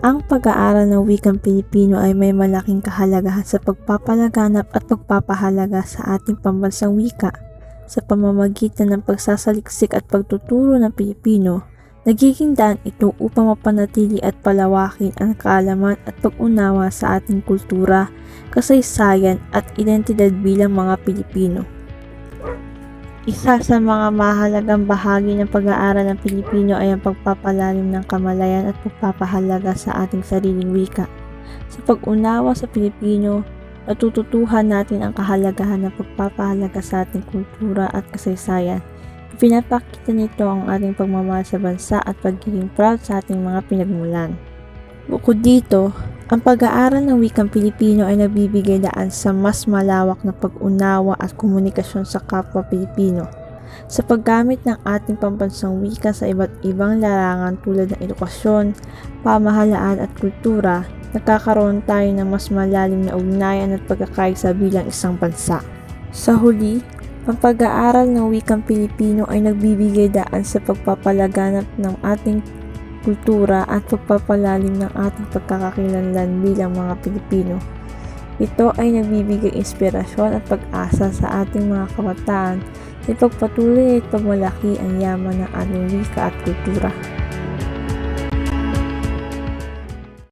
Ang pag-aaral ng wikang Pilipino ay may malaking kahalagahan sa pagpapalaganap at pagpapahalaga sa ating pambansang wika. Sa pamamagitan ng pagsasaliksik at pagtuturo ng Pilipino, nagiging daan ito upang mapanatili at palawakin ang kaalaman at pag-unawa sa ating kultura, kasaysayan at identidad bilang mga Pilipino. Isa sa mga mahalagang bahagi ng pag-aaral ng Pilipino ay ang pagpapalalim ng kamalayan at pagpapahalaga sa ating sariling wika. Sa pag-unawa sa Pilipino, natututuhan natin ang kahalagahan ng pagpapahalaga sa ating kultura at kasaysayan. Pinapakita nito ang ating pagmamahal sa bansa at pagiging proud sa ating mga pinagmulan. Bukod dito, ang pag-aaral ng wikang Pilipino ay nagbibigay daan sa mas malawak na pag-unawa at komunikasyon sa kapwa Pilipino. Sa paggamit ng ating pambansang wika sa iba't ibang larangan tulad ng edukasyon, pamahalaan at kultura, nagkakaroon tayo ng mas malalim na ugnayan at pagkakaisa bilang isang bansa. Sa huli, ang pag-aaral ng wikang Pilipino ay nagbibigay daan sa pagpapalaganap ng ating kultura at pagpapalalim ng ating pagkakakilanlan bilang mga Pilipino. Ito ay nagbibigay inspirasyon at pag-asa sa ating mga kabataan na ipagpatuloy at pagmalaki ang yaman ng ating wika at kultura.